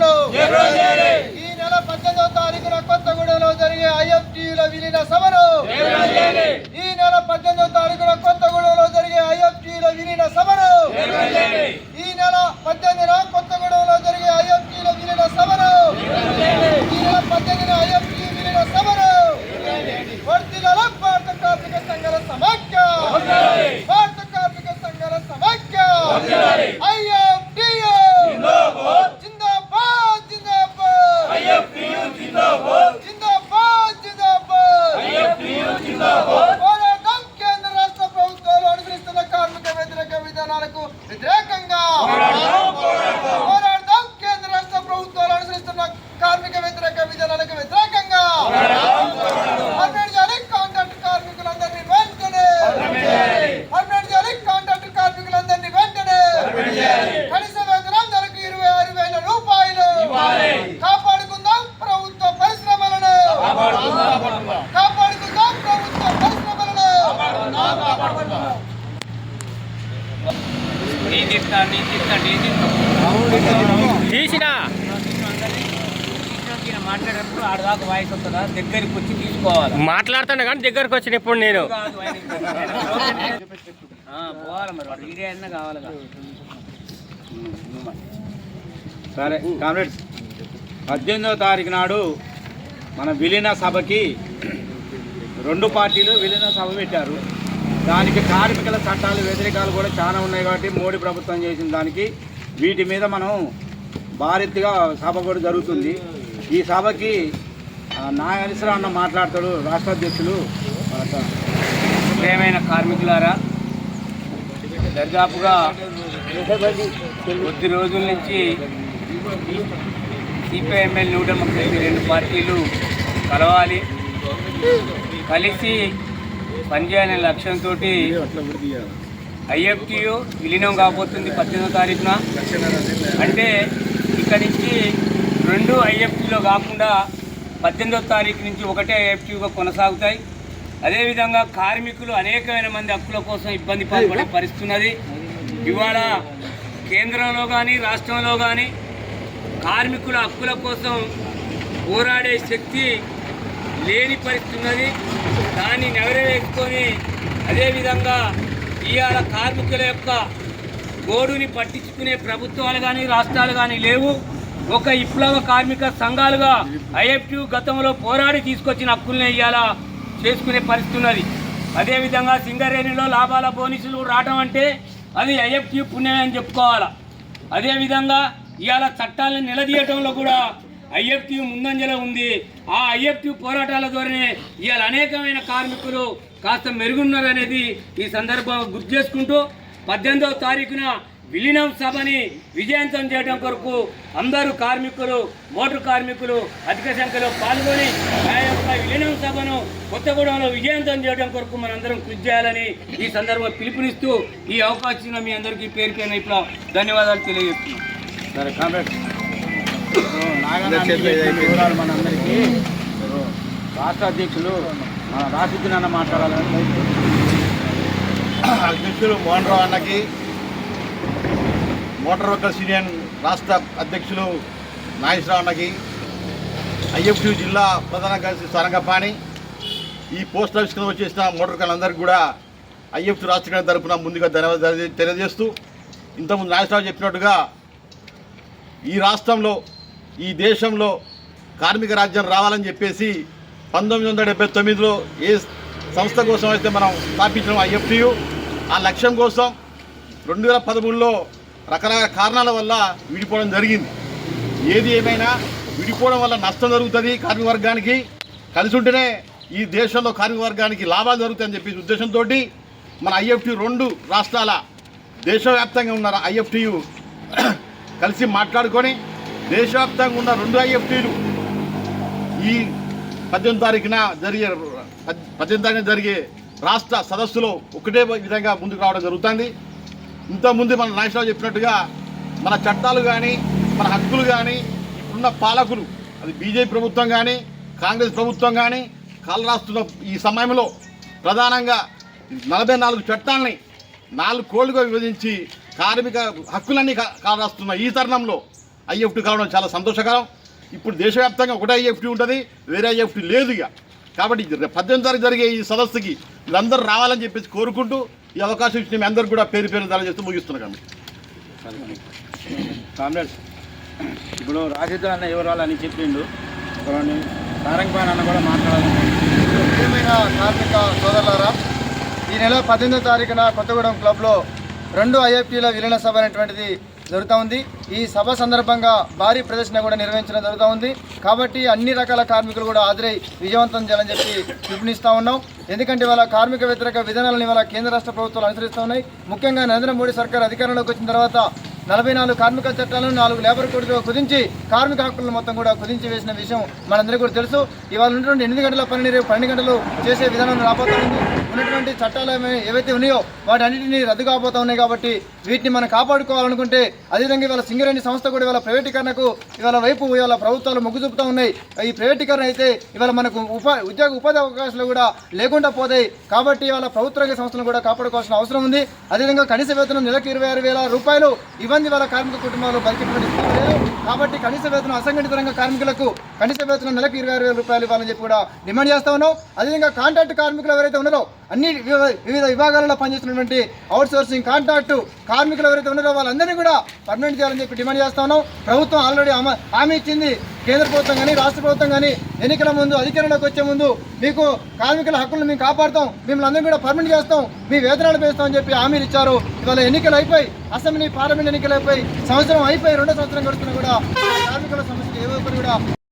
విలీనాలు ఈ నెల పద్దెనిమిదవ తారీఖున కొత్తగూడెంలో జరిగే ఐఎఫ్టీల విలీన సభను ఈ నెల పద్దెనిమిదవ తారీఖున కొత్తగూడెంలో జరిగే ఐఎఫ్టీల విలీన సభను ಬೇಕು ಇದ್ರೆ తీసినా. మాట్లాడేటప్పుడు వాయిస్ వస్తుందా తీసుకోవాలి మాట్లాడుతున్నా కానీ దగ్గరకు వచ్చిన ఇప్పుడు నేను. సరే కామ్రేడ్స్ పద్దెనిమిదవ తారీఖు నాడు మన విలీన సభకి రెండు పార్టీలు విలీన సభ పెట్టారు. దానికి కార్మికుల చట్టాలు వ్యతిరేకాలు కూడా చాలా ఉన్నాయి కాబట్టి మోడీ ప్రభుత్వం చేసిన దానికి వీటి మీద మనం భారీగా సభ కూడా జరుగుతుంది. ఈ సభకి ఆ, నాగేశ్వర అన్న మాట్లాడతాడు రాష్ట్ర అధ్యక్షులు. ప్రేమైన కార్మికులారా దర్దాపుగా కొద్ది రోజుల నుంచి సిపిఐఎంఎల్ నూట ముప్పై రెండు పార్టీలు కలవాలి. కలిసి పనిచేయాలనే లక్ష్యంతో ఐఎఫ్టీయు విలీనం కాబోతుంది పద్దెనిమిదో తారీఖున. అంటే ఇక్కడి నుంచి రెండు ఐఎఫ్టీలో కాకుండా పద్దెనిమిదో తారీఖు నుంచి ఒకటే ఐఎఫ్టీగా కొనసాగుతాయి. అదేవిధంగా కార్మికులు అనేకమైన మంది హక్కుల కోసం ఇబ్బంది పాల్పడే పరిస్థితున్నది. ఇవాళ కేంద్రంలో కానీ రాష్ట్రంలో కానీ కార్మికుల హక్కుల కోసం పోరాడే శక్తి లేని పరిస్థితి ఉన్నది. దాన్ని నెవరేసుకొని అదేవిధంగా ఇవాళ కార్మికుల యొక్క గోడుని పట్టించుకునే ప్రభుత్వాలు కానీ రాష్ట్రాలు కానీ లేవు. ఒక విప్లవ కార్మిక సంఘాలుగా ఐఎఫ్టీ గతంలో పోరాడి తీసుకొచ్చిన హక్కుల్ని ఇవాళ చేసుకునే పరిస్థితి ఉన్నది. అదేవిధంగా సింగరేణిలో లాభాల బోనసులు రావడం అంటే అది ఐఎఫ్టీ పుణ్యమే అని చెప్పుకోవాలి. అదేవిధంగా ఇవాళ చట్టాలను నిలదీయటంలో కూడా ఐఎఫ్టీ ముందంజలో ఉంది. ఆ ఐఎఫ్టీ పోరాటాల ద్వారానే ఇవాళ అనేకమైన కార్మికులు కాస్త మెరుగున్నారనేది ఈ సందర్భంగా గుర్తు చేసుకుంటూ పద్దెనిమిదవ తారీఖున విలీనం సభని విజయవంతం చేయడం కొరకు అందరూ కార్మికులు మోటార్ కార్మికులు అధిక సంఖ్యలో పాల్గొని ఆ యొక్క విలీనం సభను కొత్తగూడెంలో విజయవంతం చేయడం కొరకు మనందరం కృషి చేయాలని ఈ సందర్భంగా పిలుపునిస్తూ ఈ అవకాశం మీ అందరికీ పేరు పేరున ఇప్పుడు ధన్యవాదాలు తెలియజేస్తున్నాం. సరే కామ్రేడ్. వివరాలు మనందరికీ. రాష్ట్ర అధ్యక్షులు మన రాసిద్దిన మాట్లాడాలని అధ్యక్షులు మోహన్ రావు అన్నకి మోటార్ వర్కర్స్ యూనియన్ రాష్ట్ర అధ్యక్షులు నాగేశ్వరరావు అన్నకి ఐఎఫ్టీ జిల్లా ప్రధాన కార్యదర్శి సారంగపాణి ఈ పోస్ట్ ఆఫీస్ కింద వచ్చేసిన మోటార్ కార్లందరికీ కూడా ఐఎఫ్టీ రాష్ట్ర కమిటీ తరపున ముందుగా ధన్యవాదాలు తెలియ- తెలియజేస్తూ ఇంతకుముందు నాగేశ్వరరావు చెప్పినట్టుగా ఈ రాష్ట్రంలో ఈ దేశంలో కార్మిక రాజ్యం రావాలని చెప్పేసి పంతొమ్మిది వందల డెబ్బై తొమ్మిదిలో ఏ సంస్థ కోసం అయితే మనం స్థాపించిన ఐఎఫ్టియు ఆ లక్ష్యం కోసం రెండు వేల పదమూడులో రకరకాల కారణాల వల్ల విడిపోవడం జరిగింది. ఏది ఏమైనా విడిపోవడం వల్ల నష్టం జరుగుతుంది కార్మిక వర్గానికి. కలిసి ఉంటేనే ఈ దేశంలో కార్మిక వర్గానికి లాభాలు జరుగుతాయని చెప్పి ఉద్దేశంతో మన ఐఎఫ్టి రెండు రాష్ట్రాల దేశవ్యాప్తంగా ఉన్న ఐఎఫ్టియు కలిసి మాట్లాడుకొని దేశవ్యాప్తంగా ఉన్న రెండు ఐఎఫ్టీలు ఈ పద్దెనిమిది తారీఖున జరిగే పద్దెనిమిది తారీఖున జరిగే రాష్ట్ర సదస్సులో ఒకటే విధంగా ముందుకు రావడం జరుగుతుంది. ఇంతకుముందు మన నాయకులు చెప్పినట్టుగా మన చట్టాలు కానీ మన హక్కులు కానీ ఇప్పుడున్న పాలకులు అది బీజేపీ ప్రభుత్వం కానీ కాంగ్రెస్ ప్రభుత్వం కానీ కాలు రాస్తున్న ఈ సమయంలో ప్రధానంగా నలభై నాలుగు చట్టాలని నాలుగు కోళ్ళుగా విభజించి కార్మిక హక్కులన్నీ కా- కాలు రాస్తున్న ఈ తరుణంలో ఐఎఫ్టీ కావడం చాలా సంతోషకరం. ఇప్పుడు దేశవ్యాప్తంగా ఒకటే ఐఎఫ్టీ ఉంటుంది వేరే ఐఎఫ్టీ లేదు ఇక. కాబట్టి పద్దెనిమిది తారీఖు జరిగే ఈ సదస్సుకి వీళ్ళందరూ రావాలని చెప్పేసి కోరుకుంటూ ఈ అవకాశం ఇచ్చిన మీ అందరికీ కూడా పేరు పేరు ధర చేస్తూ ముగిస్తున్నాం కామ్రేడ్స్ ఇప్పుడు రాసిద్ద అన్న వివరాలు అని చెప్పిండు. చూడండి సారంగపాన్ అన్న కూడా ముఖ్యమైన కార్మిక సోదరులారా ఈ నెల పద్దెనిమిదో తారీఖున కొత్తగూడెం క్లబ్లో రెండు ఐఎఫ్టీల విలీన సభ అనేటువంటిది జరుగుతూ ఉంది. ఈ సభ సందర్భంగా భారీ ప్రదర్శన కూడా నిర్వహించడం జరుగుతూ ఉంది. కాబట్టి అన్ని రకాల కార్మికులు కూడా హాజరై విజయవంతం చేయాలని చెప్పి పిలుపునిస్తూ ఉన్నాం. ఎందుకంటే వాళ్ళ కార్మిక వ్యతిరేక విధానాలను ఇవాళ కేంద్ర రాష్ట్ర ప్రభుత్వాలు అనుసరిస్తూ ఉన్నాయి. ముఖ్యంగా నరేంద్ర మోడీ సర్కార్ అధికారంలోకి వచ్చిన తర్వాత నలభై నాలుగు కార్మిక చట్టాలను నాలుగు లేబర్ కోడ్లో కుదించి కార్మిక హక్కులను మొత్తం కూడా కుదించి వేసిన విషయం మనందరికీ కూడా తెలుసు. ఇవాళ ఉన్నటువంటి ఎనిమిది గంటల పన్నెండు రేపు పన్నెండు గంటలు చేసే విధానం రాబోతుంది ఉన్నటువంటి చట్టాలు ఏవైతే ఉన్నాయో వాటి అన్నింటినీ రద్దు కాబోతా ఉన్నాయి కాబట్టి వీటిని మనం కాపాడుకోవాలనుకుంటే అదేవిధంగా ఇవాళ సింగరేణి సంస్థ కూడా ఇవాళ ప్రైవేటీకరణకు ఇవాళ వైపు ఇవాళ ప్రభుత్వాలు మొగ్గు చూపుతూ ఉన్నాయి. ఈ ప్రైవేటీకరణ అయితే ఇవాళ మనకు ఉపా ఉద్యోగ ఉపాధి అవకాశాలు కూడా లేకుండా పోతాయి. కాబట్టి ఇవాళ ప్రభుత్వ రంగ సంస్థలను కూడా కాపాడుకోవాల్సిన అవసరం ఉంది. అదేవిధంగా కనీస వేతనం నెలకు ఇరవై ఆరు వేల రూపాయలు ఇవ్వండి వాళ్ళ కార్మిక కుటుంబాలు బతికేటువంటి లేదు కాబట్టి కనీస వేతనం అసంఘటిత రంగ కార్మికులకు కనీస వేతనం నెలకు ఇరవై ఆరు వేల రూపాయలు ఇవ్వాలని చెప్పి కూడా డిమాండ్ చేస్తా ఉన్నాం. అదేవిధంగా కాంట్రాక్ట్ కార్మికులు ఎవరైతే ఉన్నారో అన్ని వివిధ విభాగాలలో పనిచేస్తున్నటువంటి అవుట్ సోర్సింగ్ కాంట్రాక్టు కార్మికులు ఎవరైతే ఉన్నారో వాళ్ళందరినీ కూడా పర్మనెంట్ చేయాలని చెప్పి డిమాండ్ చేస్తాను ప్రభుత్వం ఆల్రెడీ హామీ ఇచ్చింది కేంద్ర ప్రభుత్వం కానీ రాష్ట్ర ప్రభుత్వం కానీ ఎన్నికల ముందు అధికారంలోకి వచ్చే ముందు మీకు కార్మికుల హక్కులను మేము కాపాడుతాం. మిమ్మల్ని అందరం కూడా పర్మనెంట్ చేస్తాం. మీ వేతనాలు అని చెప్పి హామీలు ఇచ్చారు. ఇవాళ ఎన్నికలు అయిపోయి అసెంబ్లీ పార్లమెంట్ ఎన్నికలు అయిపోయి సంవత్సరం అయిపోయి రెండో సంవత్సరం గడుస్తున్నా కూడా కార్మికుల సమస్యలు ఏ ఒక్కరు కూడా